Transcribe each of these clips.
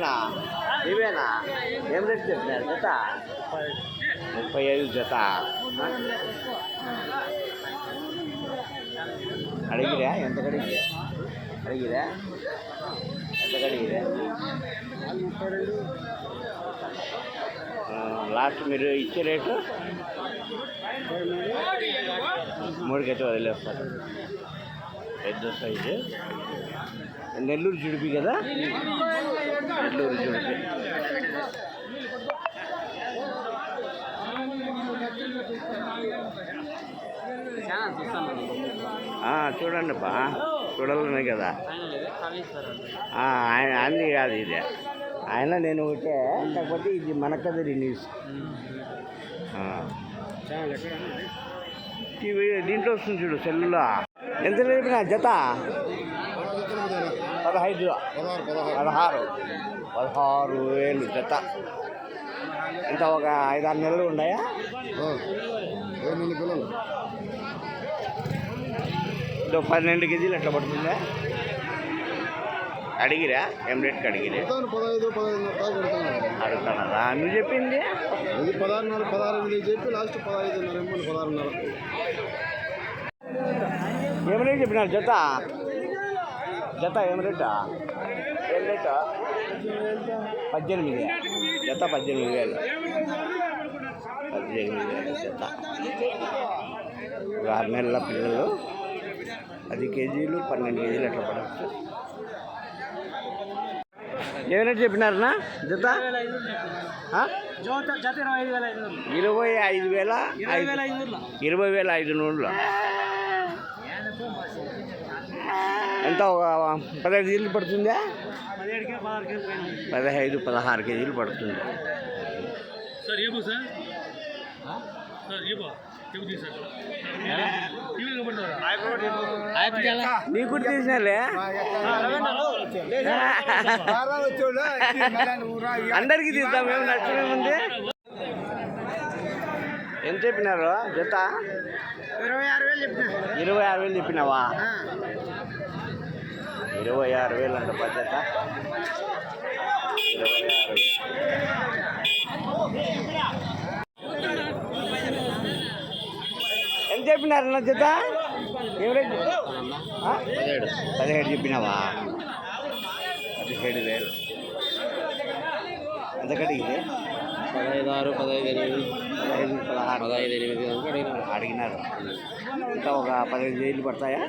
నీవేనా నీవేనా ఏం రేట్ చెప్పినారు జత ముప్పై ఐదు జత అడిగిరా ఎంత కడిగిరా అడిగిరా ఎంత కడిగిరా లాస్ట్ మీరు ఇచ్చే రేటు మూడుకైతే వదిలేస్తారు పెద్ద సైజు? నెల్లూరు జుడిపి కదా? నెల్లూరు జుడిపి. ఆ, చూడండి బా చూడాలనే కదా. ఆ, ఆయన అంది కాదు ఇది. ఆయన నేను ఒకటే కాకపోతే ఇది మన కదిరి న్యూస్ ఆ. టీవీ దీంట్లో వస్తుంది చూడు సెల్లులో. ఎంత లేపిన జత? పదహైదు. పదహారు. పదహారు వేలు జత. ఎంత ఒక ఐదారు నెలలు ఉన్నాయా ఇదో పన్నెండు కేజీలు ఎట్లా పడుతుందా? అడిగిరా? ఏం రేట్కి అడిగిరే పదహైదు అడుగుతున్నారా నువ్వు చెప్పింది? పదహారున్నర పదహారు చెప్పి లాస్ట్ పదహైదున్నర ఎనిమిది పదహారున్నర ఏం రేట్ చెప్పినారు? జత? జత ఏం రేటా? ఏం రేటా? పద్దెనిమిది జత పద్దెనిమిది వేలు. పద్దెనిమిది వేలు జత. ఆరు నెలల పిల్లలు పది కేజీలు పన్నెండు కేజీలు ఎట్లా పడవచ్చు? ఏం రేట్ చెప్పినారనా జత? ఇరవై ఐదు వేల ఇరవై వేల ఐదు నూరులు ఎంత ఒక పదహైదు కేజీలు పడుతుందా? పదహైదు పదహారు కేజీలు పడుతుంది. సార్ ఏమో సార్? నీకు తీసినాలే అందరికీ తీద్దాం ఏమి నచ్చమేముంది ఎంత చెప్పినారు? జత? ఇరవై ఆరు వేలు చెప్పిన. ఇరవై ఆరు వేలు చెప్పినావా? ఇరవై ఆరు వేలు అంట పద్ధత ఇరవై ఆరు ఎంత చెప్పినారు నా జత? రేట్ ఆ? పదిహేడు చెప్పినావా? పదిహేడు వేలు. ఎంత కడిగితే పదహైదు ఆరు పదహైదు ఎనిమిది పదహైదు పదహారు పదహైదు ఎనిమిది అడిగినారు. అడిగినారు. ఇంకా ఒక పదిహేను వేలు పడతాయా?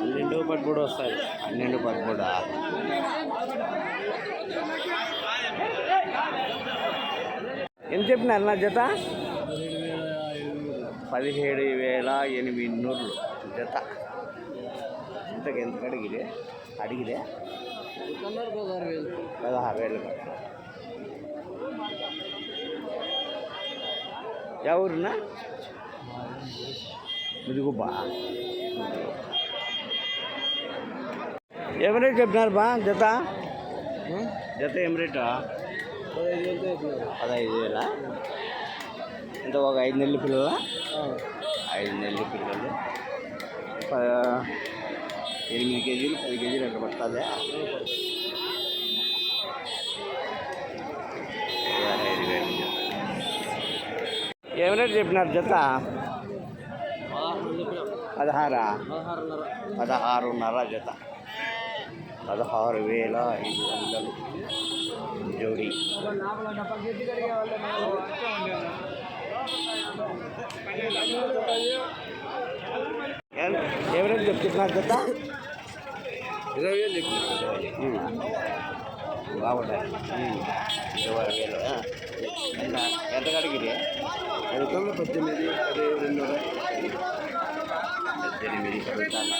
పన్నెండు పదమూడు వస్తాయి. పన్నెండు పదమూడు? ఎంత చెప్పినారు నా జత? పదిహేడు వేల ఎనిమిది నూరులు జత. ఇంతకు ఎంత అడిగిరే? అడిగిరే? పదహారు వేలు పదహారు వేలు. ఎవరున్నా ముదుగుబ్బా ఏం రేట్ చెప్పినారు బా జత జత ఏం రేటా పదహైదు వేలా చెప్పినారు ఇంత ఒక ఐదు నెలల పిల్లల ఐదు నెలల పిల్లలు ఎనిమిది కేజీలు పది కేజీలు ఎంత పడుతుందా ఏం రేట్ చెప్పినారు జత? పదహారు? పదహారున్నర జత. పదహారు వేల ఐదు వందలు. జోడి. ఎవరైనా చెప్తున్నారు జత? ఇరవై వేలు బాగుంటాయి ఇరవై వేలు. ఎంత పద్దెనిమిది పదిహేడు రెండున్నర పద్దెనిమిది కడుగుతాను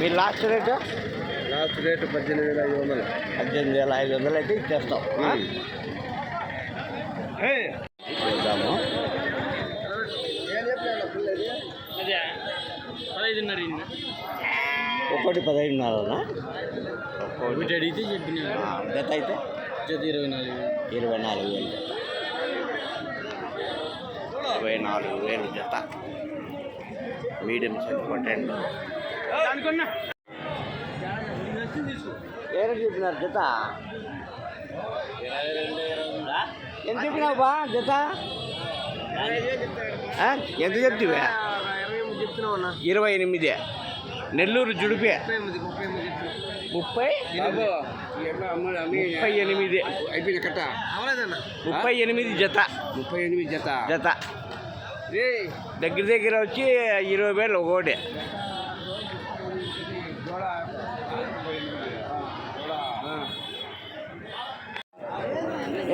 మీ లాస్ట్ రేటు? లాస్ట్ రేటు పద్దెనిమిది వేల ఐదు వందలు. పద్దెనిమిది వేల ఐదు వందలు అయితే ఇచ్చేస్తాం ఆ? చూద్దాము అదే పదహైదున్నర ఇన్ని. ఒక్కటి పదహైదున్నరనా? ఒకటి అడిగితే చెప్పిన. జత అయితే? జత ఇరవై నాలుగు. ఇరవై నాలుగు వేలు. ఇరవై నాలుగు వేలు జత. మీడియం సైజ్ పొటాటో ఏ చెప్పినారు జత? ఎంత చెప్పినావు బా జత? ఎంత చెప్తివే? ఇరవై ఎనిమిది. నెల్లూరు జుడిపే. ముప్పై? ముప్పై ఎనిమిది. అయిపోయిన కట్ట ముప్పై ఎనిమిది జత. ముప్పై ఎనిమిది జత. జత దగ్గర దగ్గర వచ్చి ఇరవై వేలు ఒకటి.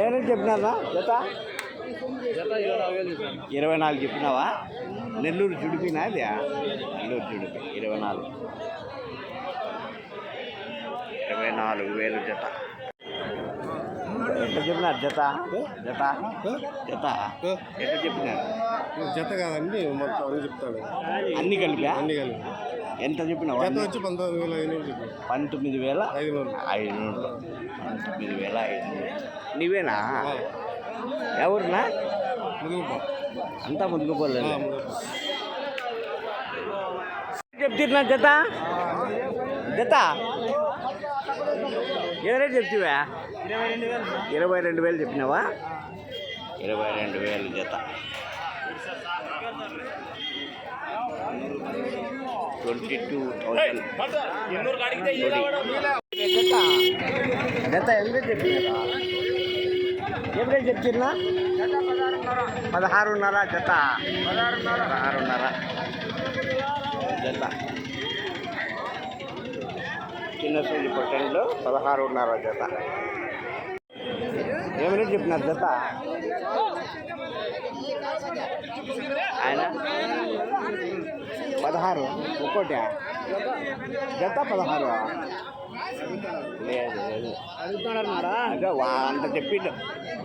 ఏమని చెప్పినారా జత? ఇరవై నాలుగు చెప్పినావా? నెల్లూరు జుడిపినా అది? నెల్లూరు జుడిపి ఇరవై నాలుగు. ఇరవై నాలుగు వేలు జత. ఎంత చెప్పినారు జత? జత? జత? ఎంత చెప్పినారు? జత కాదండి మొత్తం అన్ని చెప్తాడు. అన్ని కలిపా? అన్ని కలిపి. ఎంత చెప్పినావు? జత వచ్చి పంతొమ్మిది వేల ఐదు పంతొమ్మిది వేల ఐదు ఐదు నూరు పంతొమ్మిది వేల ఐదు నూరు నీవేనా? ఎవరునా? అంతా ముదుగుప్ప చెప్తున్నా జత? జత? ఎవరే చెప్తివా? ఇరవై రెండు వేలు చెప్పినావా? ఇరవై రెండు వేలు జత. ట్వంటీ టూ థౌజండ్ జత ఎంత చెప్పినారా ఎప్పుడే చెప్తున్నా? పదహారున్నర జత. పదహారున్నర. జత. చిన్న సూది పొట్టంలో పదహారున్నర జత. ఏమని చెప్పినారు జత? ఆయన? పదహారు. ఒక్కోటి. జత పదహారు. లేదు లేదు. అదే వా అంత చెప్పిండు.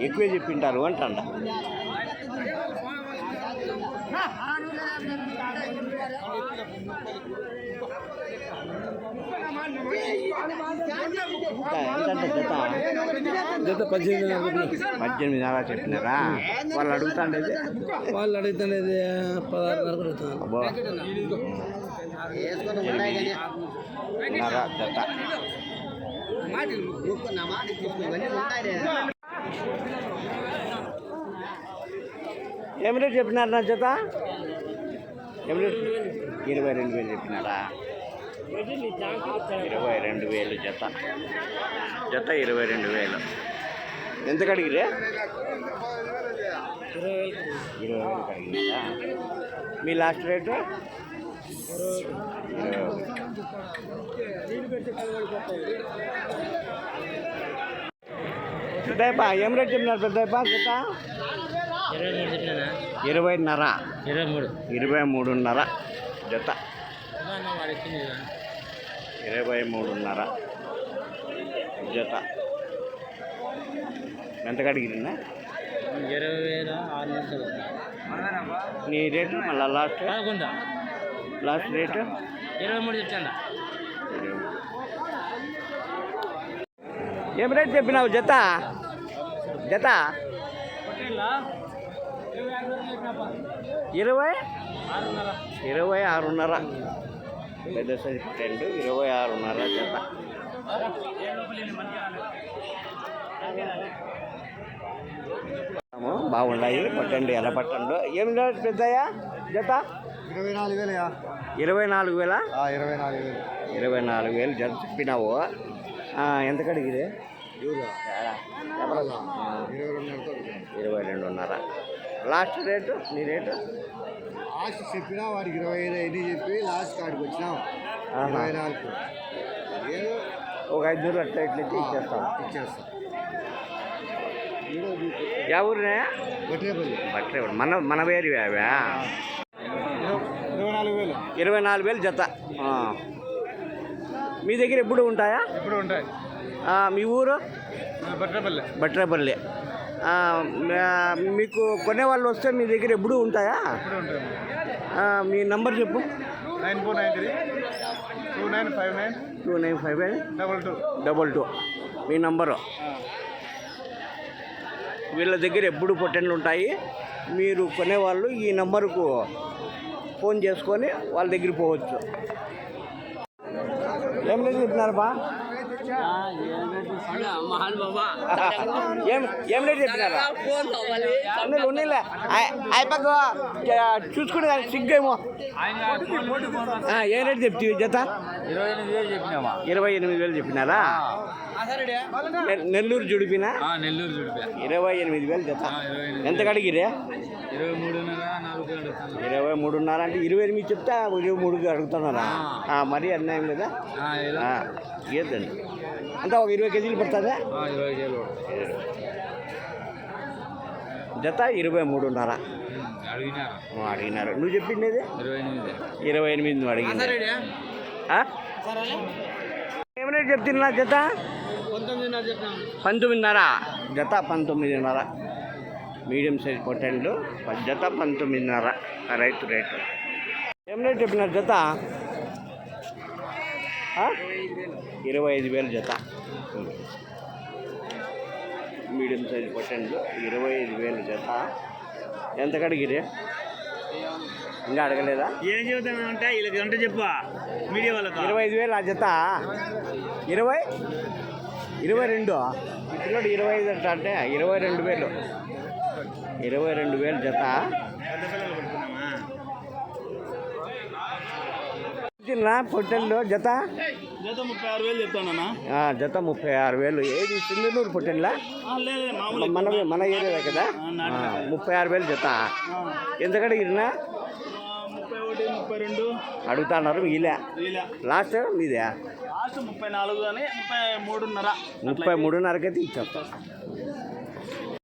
ఎక్కువే చెప్పింటారు అంటండ. జత జత పద్దెనిమిది పద్దెనిమిది అలా చెప్పినారా వాళ్ళు అడుగుతాండేది వాళ్ళు అడుగుతున్నది పదహారున్నర అడుగుతాను అబ్బో నర జత ఏమి రేటు చెప్పినారు నా చేత ఏమి రేటు ఇరవై రెండు వేలు చెప్పినారా? ఇరవై రెండు వేలు జత. జత ఇరవై రెండు వేలు. ఎంత కడిగిరే ఇరవై వేలు కడిగినారా మీ లాస్ట్ రేటు? ఇరవై పెద్దయ్యప్ప ఏం రేట్ చెప్పినారు పెద్దయ్యప్ప జత? ఇరవైన్నర. ఇరవై మూడు. ఇరవై మూడున్నర జత. ఇరవై మూడున్నర జత. ఎంత కడిగినా ఇరవై వేల ఆరు నీ రేటు మళ్ళీ లాస్ట్? పదకొండు. Last rate? ఇరవై మూడు చెప్తాను ఏం రేట్ చెప్పినావు జత? జత? ఇరవై? ఇరవై ఆరున్నర. పెద్ద సైజు రెండు ఇరవై ఆరున్నర జత. బాగున్నాయి. పట్టండి ఎలా పట్టండు. ఏం రేట్ పెద్దయ్యా జత? ఇరవై నాలుగు వేలయా ఇరవై నాలుగు వేల? ఇరవై నాలుగు వేలు. ఇరవై నాలుగు వేలు జత చెప్పినావు. ఎంత కడిగిరే? ఇరవై రెండున్నర. లాస్ట్ రేటు నీ రేటు? లాస్ట్ చెప్పినా వాడికి ఇరవై ఐదు ఐదు చెప్పి లాస్ట్ కాడికి వచ్చినాం. ఇరవై నాలుగు. ఒక ఐదు నూరు అట్లా ఇట్లా ఇచ్చి ఇచ్చేస్తాం. ఇచ్చేస్తాం. యా ఊరినే? బట్టే మన మన వేరు అవా ఇరవై నాలుగు వేలు. ఇరవై నాలుగు వేలు జత. మీ దగ్గర ఎప్పుడు ఉంటాయా? ఇప్పుడు ఉంటాయి? మీ ఊరు? బట్రేపల్లి. మా- మీకు కొనే వాళ్ళు వస్తే మీ దగ్గర ఎప్పుడు ఉంటాయా? మీ నంబర్ చెప్పు. Nine four nine three two nine five nine two nine five double two. Double two. మీ నంబరు. వీళ్ళ దగ్గర ఎప్పుడు పొట్టెన్లు ఉంటాయి? మీరు కొనేవాళ్ళు ఈ నంబరుకు ఫోన్ చేసుకొని వాళ్ళ దగ్గరికి పోవచ్చు. ఏం లేదు చెప్పినారు బా? ఏం ఏం రేట్ చెప్పినారా? ఉన్నీలే, ఉన్నీలే అయ్- అయిపోక చూసుకునే సిగ్గేమో. ఏం రేట్ చెప్తావు జత? ఇరవై ఎనిమిది వేలు చెప్పినామా ఇరవై ఎనిమిది వేలు చెప్పినారా నెల్లూరు జుడిపినా? నెల్లూరు చూడిపా ఇరవై ఎనిమిది వేలు జత. ఎంత కడిగిరే ఇరవై మూడున్నర నాలుగు అడుగుతాను ఇరవై మూడున్నర అంటే ఇరవై ఎనిమిది చెప్తే ఇరవై మూడుకి అడుగుతున్నారా? మరీ అన్యాయం కదా ఏదండి అంతా ఒక ఇరవై కేజీలు పడుతుందా? ఇరవై కేలు జత ఇరవై మూడున్నర. అడిగినారు. ఓ, అడిగినారు. నువ్వు చెప్పిండేది? ఇరవై ఎనిమిది. ఇరవై ఎనిమిది నువ్వు అడిగింది. ఆ? ఏం రేట్ చెప్తున్నా జత? పంతొమ్మిదిన్నర జత పంతొమ్మిదిన్నర. మీడియం సైజ్ పొట్టెండు జత పంతొమ్మిదిన్నర. రైతు రేటు. ఏం రేట్ చెప్పినారు జత? ఆ? ఇరవై ఐదు వేలు జత. మీడియం సైజ్ పొట్టెండు. ఇరవై ఐదు వేలు జత. ఎంత కడిగిరే? ఇంకా అడగలేదా? ఏం చెబుతామంటే వీళ్ళకి గంట చెప్పు. మీడియా వాళ్ళకి. ఇరవై ఐదు వేలు ఆ జత. ఇరవై? ఇరవై రెండు. పిల్లడు ఇరవై ఐదు అంట అంటే ఇరవై రెండు వేలు. ఇరవై రెండు వేలు జత. చిన్న పొట్టెల్లో జత? జత ముప్పై ఆరు వేలు చెప్తానన్నా. జత ముప్పై ఆరు వేలు. ఏది సింధనూరు పొట్టెల్లా? మామూలు మన మన ఏరియా కదా? ముప్పై ఆరు వేలు జత. ముప్పై రెండు. అడుగుతున్నారు మీలే ఇలా లాస్ట్ మీదే? లాస్ట్ ముప్పై నాలుగు ముప్పై మూడున్నర. ముప్పై మూడున్నరకైతే ఇచ్చేస్తాం